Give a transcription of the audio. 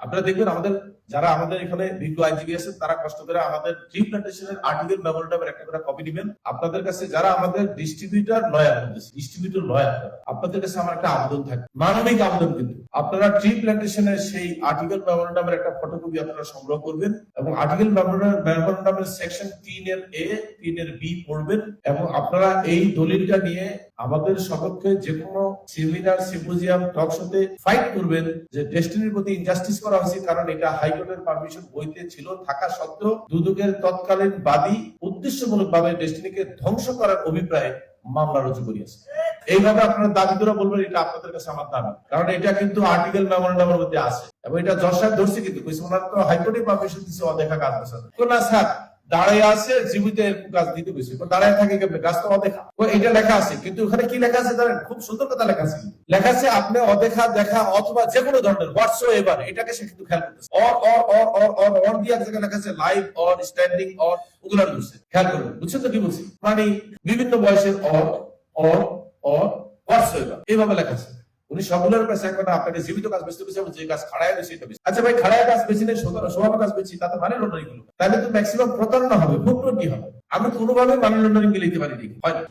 আপনারা দেখবেন আমাদের যারা আমাদের এখানে বিজ্ঞ আইনজীবী আছেন তারা কষ্ট করে আমাদের ট্রি প্ল্যান্টেশনের আর্টিকেল মেমোরেন্ডামের একটা করে কপি দিবেন আপনাদের কাছে যারা আমাদের ডিস্ট্রিবিউটর লয়ার ডিস্ট্রিবিউটর লয়ার, আপনাদের কাছে আমার একটা আবেদন থাকে মানবিক আবেদন কিন্তু। আপনারা ট্রি প্ল্যান্টেশনের সেই আর্টিকেল মেমোরেন্ডামের একটা ফটোকপি আপনারা সংগ্রহ করবেন এবং আর্টিকেল মেমোরেন্ডামের সেকশন তিনের এ তিনের বি পড়বেন এবং আপনারা এই দলিলটা নিয়ে আমাদের সপক্ষে যে কোনো সেমিনার সিম্পোজিয়াম টক শোতে ফাইট করবেন যে ডেস্টিনির প্রতি ইনজাস্টিস করা হয়েছে, কারণ এটা হাইকোর্টের পারমিশন বইতে ছিল, থাকা সত্ত্বেও দুদকের তৎকালীন বাদী উদ্দেশ্যমূলক ভাবে ডেস্টিনিকে ধ্বংস করার অভিপ্রায়ে মামলা রুজু করিয়েছে। এইভাবে আপনারা দাবি করে বলবেন, এটা আপনাদের কাছে আমার দাবি। কারণ এটা কিন্তু আর্টিকেল মেমোরেন্ডামের মধ্যে আছে। এবং এটা জজ ধরছে কিন্তু ওনার তো হাইকোর্টে পারমিশন দিছে, অদেখা কাজ না, স্যার দাঁড়ায় আছে, জীবিত কাজ দিতে তো দাঁড়ায় থাকে গাছ তো অদেখা। ও এটা লেখা আছে, কিন্তু ওখানে কি লেখা আছে জানেন? খুব সুন্দর কথা লেখা আছে। লেখা আছে, আপনি অদেখা, দেখা অথবা যে কোনো ধরনের হোয়াটস এটাকে সে কিন্তু খেয়াল করতেছে। অর অর অর অর অর অর দিয়ে এক জায়গায় লেখা আছে লাইভ অর, স্ট্যান্ডিং, অর ওগুলো করছে খেয়াল করবেন বুঝছেন তো কি বলছি? মানে বিভিন্ন বয়সের অর অর অর হোয়াটস এইভাবে লেখা আছে। উনি সবগুলোর কাছে এখন আপনাকে জীবিত কাজ বেচতে বেশি যে কাজ খাড়ায় বেশি আচ্ছা ভাই, খাড়ায় কাজ বেশি নেই সোহাব কাজ বেশি তাতে মানে লন্ডারিংগুলো। তাহলে তো ম্যাক্সিমাম প্রতারণা হবে ভুক্তি হবে? আমি কোনোভাবে মানি লন্ডারিং লিখতে পারি হয় না।